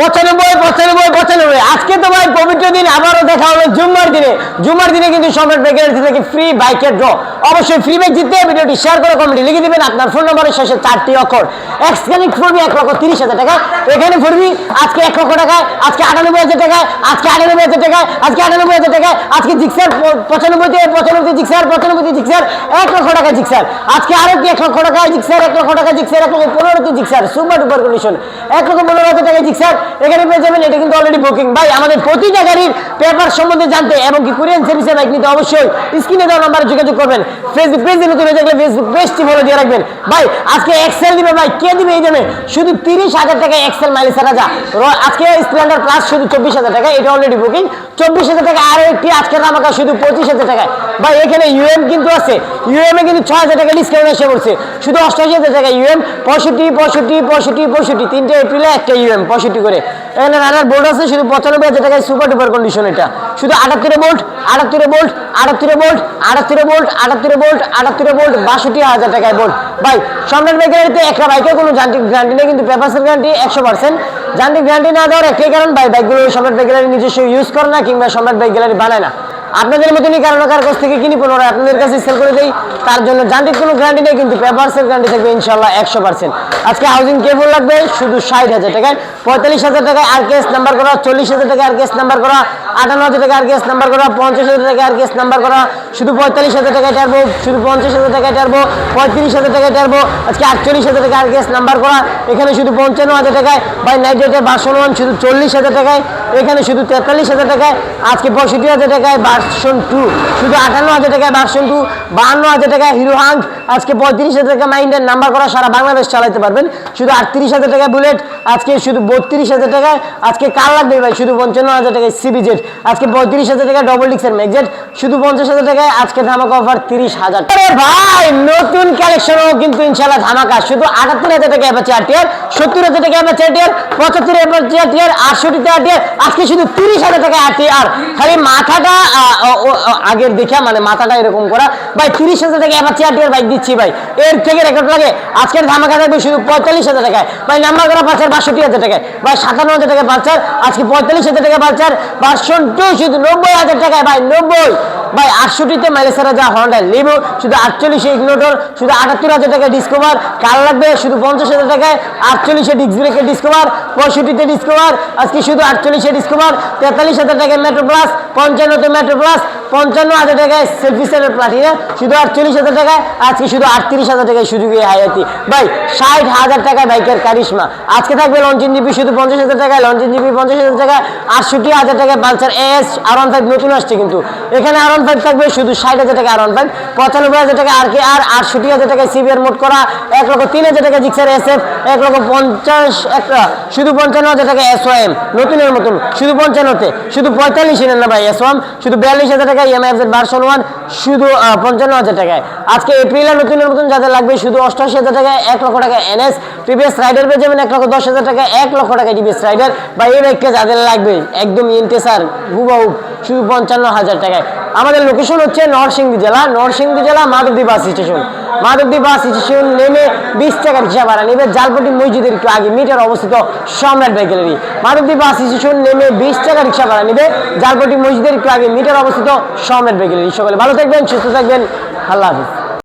পঁচানব্বই পঁচানব্বই পঁচানব্বই। আজকে তো ভাই পবিত্র দিন, আবারও দেখা হলো জুম্মার দিনে। জুম্মার দিনে কিন্তু সম্রাট বাইকের থেকে ফ্রি বাইকের ড্র অবশ্যই ফ্রি বাইক জিততে ভিডিওটি শেয়ার করে কমেন্টে লিখে দিবেন। আপনার ফোন নম্বরের শেষে চারটি অক্ষর। এক্স ফুরবি এক লক্ষ তিরিশ হাজার টাকা। এখানে ফুরবি আজকে এক লক্ষ টাকায় আজকে আটানব্বই হাজার টাকায় আজকে আটানব্বই হাজার টাকায় আজকে আটানব্বই হাজার টাকায় আজকে জিক্সার পঁচানব্বই থেকে পঁচানব্বই জিক্সার পঁচানব্বই জিক্সার, এক লক্ষ টাকা জিক্সার। আজকে আরও কি এক লক্ষ টাকা, জিক্সার এক লক্ষ টাকা, জিক্সার এক লক্ষ পনেরোটি জিক্সার। সুপার ডুপার কন্ডিশন এক লক্ষ পনেরো হাজার টাকা জিক্সার। এখানে পেয়ে যাবেন, এটা কিন্তু অলরেডি বুকিং ভাই, আমাদের প্রতিটা গাড়ির পেপার সম্বন্ধে জানতে এবং কি কোরিয়ান সার্ভিসে বাইক নিতে অবশ্যই স্ক্রিনে দেওয়া নাম্বারে যোগাযোগ করবেন। ফেসবুক পেজে নতুন হয়ে থাকলে ফেসবুক পেজটি ফলো দিয়ে রাখবেন। ভাই, আজকে এক্সেল দিবে, ভাই, কে দিবে এই জন্য? শুধু তিরিশ হাজার টাকা এক্সেল মাইলেজ রাজা আজকে স্প্লেন্ডার প্লাস শুধু চব্বিশ হাজার টাকা, এটা অলরেডি বুকিং চব্বিশ হাজার টাকা, আরও একটি আজকের আমাকে শুধু পঁচিশ হাজার টাকায় বা এখানে ইউএম কিন্তু আছে। ইউএম এ কিন্তু ছয় হাজার টাকা ডিসকাউন্ট এসে পড়ছে। শুধু অষ্টাশি হাজার টাকা ইউএম পঁয়ষট্টি পঁয়ষট্টি পঁয়ষট্টি পঁয়ষট্টি, তিনটে এপ্রিলে একটা ইউএম পঁয়ষট্টি করে। এখানে রানার বোর্ড আছে, শুধু পঁচানব্বই হাজার টাকায় সুপার ডুপার কন্ডিশন এটা। শুধু আটাত্তরে বোল্ট আটাত্তরে বোল্ট আটাত্তরে বোল্ট আটাত্তরে বোল্ট আটাত্তরে বোল্ট আটাত্তরে বোল্ট বাষট্টি হাজার টাকায় বোল্ট ভাই সম্রাট ভাই বাইকের একটা বাইকের কোনো যান্ত্রিক গ্যারান্টি নেই, কিন্তু পেপারসের গ্যারান্টি একশো পার্সেন্ট যান্ত্রিক গ্যারান্টি না দেওয়ার একটাই কারণ, ভাই, বাইকগুলো সম্রাট বাইক গ্যালারি নিজস্ব ইউজ করে না, কিংবা সম্রাট বাইক গ্যালারি বানায় না। আপনাদের মতনই কারণ কার কাছ থেকে কিনি, পুনরায় আপনাদের কাছে সেল করে দেই। তার জন্য যান্ত্রিক কোনো গ্যারান্টি নেই, কিন্তু পেপারসের গ্যারান্টি থাকবে ইনশাল্লাহ একশো পার্সেন্ট আজকে হাউজিং কেবল লাগবে, শুধু ষাট হাজার টাকায়। পঁয়তাল্লিশ হাজার টাকায় আর কেস নাম্বার করা, চল্লিশ হাজার টাকা আর কেস নাম্বার করা আটান্ন হাজার টাকা আর কেস নাম্বার করা, পঞ্চাশ হাজার টাকা আর কেস নাম্বার করা, শুধু পঁয়তাল্লিশ হাজার টাকায় টারবো, শুধু পঞ্চাশ হাজার টাকায় টারবো, পঁয়ত্রিশ হাজার টাকায় টারবো, আজকে আটচল্লিশ হাজার টাকা আর কেস নাম্বার করা, এখানে শুধু পঞ্চান্ন হাজার টাকায়, বাই নাইট রেটের বাসন ওয়ান, শুধু চল্লিশ হাজার টাকায়, এখানে শুধু তেতাল্লিশ হাজার টাকায়, আজকে পঁয়ষট্টি হাজার টাকায় ভার্সন টু শুধু আটান্ন হাজার টাকায় ভার্সন টু বাহান্ন হাজার টাকায় হিরো হাঙ্ক আজকে পঁয়ত্রিশ হাজার টাকা মাইন্ডের নাম্বার করা সারা বাংলাদেশ চালাতে পারবেন। শুধু আটত্রিশ হাজার টাকা বুলেট আজকে শুধু বত্রিশ হাজার টাকায়। আজকে কার লাগবে ভাই? শুধু পঞ্চান্ন হাজার টাকায় সিবিজেট আজকে পঁয়ত্রিশ হাজার টাকা ডবল ডিক্সের ম্যাকজেট শুধু পঞ্চাশ হাজার টাকায় আজকে ধামাকা অফার তিরিশ হাজার আরে ভাই, নতুন কালেকশনও কিন্তু ইনশাল্লাহ ধামাকা। শুধু আটাত্তর হাজার টাকা অ্যাপাচি আটিয়ার সত্তর হাজার টাকা অ্যাপাচি আটিয়ার পঁচাত্তর অ্যাপাচি আটিয়ার আটষট্টি আটিয়ার আজকে শুধু তিরিশ হাজার টাকা আটিয়ার খালি মাথাটা আগের দেখা মানে মাথাটা এরকম করা। ভাই, তিরিশ হাজার টাকা অ্যাপাচি আটিয়ার বাইক দিচ্ছি ভাই। এর থেকে রেকর্ড লাগে, আজকের ধামাকা থাকবে শুধু পঁয়তাল্লিশ হাজার টাকায়। ভাই নাম্বার করা পালসার বাষট্টি হাজার টাকায়। ভাই, সাতান্ন হাজার টাকা পালসার আজকে পঁয়তাল্লিশ হাজার টাকা পালসার ভার্সন টু শুধু নব্বই হাজার টাকায়, ভাই, নব্বই। ভাই, আটষট্টিতে মাইলেসারা যা হন্ডা লিবো শুধু আটচল্লিশে ইগনোটর শুধু আটাত্তর হাজার টাকায় ডিসকভার কার লাগবে? শুধু পঞ্চাশ হাজার টাকায় আটচল্লিশে ডিস্ক ব্রেকের ডিসকভার পঁয়ষট্টিতে ডিসকভার আজকে শুধু আটচল্লিশে ডিসকভার তেতাল্লিশ হাজার টাকায় মেট্রো প্লাস পঞ্চান্নতে মেট্রো প্লাস পঞ্চান্ন হাজার টাকায় সেলফি সেলের প্লাটিনা শুধু আটচল্লিশ হাজার টাকায় আজকে শুধু আটত্রিশ হাজার টাকায় সুযোগ হায়াতি ভাই ষাট হাজার টাকায় বাইকের কারিশমা আজকে থাকবে লঞ্চিন জিপি শুধু পঞ্চাশ হাজার টাকায় লঞ্চিন জিপি পঞ্চাশ হাজার টাকায় আটষট্টি হাজার টাকায় Pulsar S R one five নতুন আসছে কিন্তু এখানে আর ওয়ান ফাইভ থাকবে শুধু ষাট হাজার টাকা আর ওয়ান ফাইভ পঁচানব্বই হাজার টাকা আর কে আর আটষট্টি হাজার টাকায় সিবিআর মোট করা এক লক্ষ তিন হাজার টাকা জিক্সার এস এফ এক লক্ষ পঞ্চাশ একটা শুধু পঞ্চান্ন হাজার টাকা এস ওয়াইম নতুনের মতন শুধু পঞ্চান্নতে শুধু পঁয়তাল্লিশ নেন না ভাই এস ওয়ান শুধু বিয়াল্লিশ হাজার টাকা ইএমআই ভার্সন ওয়ান শুধু পঞ্চান্ন হাজার টাকায়। আজকে এপ্রিলের নতুনের মতন যাদের লাগবে, শুধু অষ্টআশি হাজার টাকায় এক লক্ষ টাকা এনএস টিভিএস রাইডার পেয়ে যাবেন এক লক্ষ দশ হাজার টাকা, এক লক্ষ টাকা টিভিএস রাইডার বা এই বাইকটা যাদের লাগবে, একদম ইন্টেসার হুবাহু। পঞ্চান্ন হাজার টাকায়। আমাদের লোকেশন হচ্ছে নরসিংদী জেলা নরসিংদী জেলা Madhabdi bus station. Madhabdi bus station নেমে বিশ টাকার রিক্সা ভাড়া নেবে। জালপটি মসজিদের একটু আগে মিটার অবস্থিত সম্রাট ভাই গ্যালারি। মাধবদী বাস স্টেশন নেমে বিশ টাকা রিক্সা ভাড়া নেবে। জালপটি মসজিদের একটু আগে মিটার অবস্থিত সম্রাট ভাই গ্যালারি। সকলে ভালো থাকবেন, সুস্থ থাকবেন। আল্লাহ হাফিজ।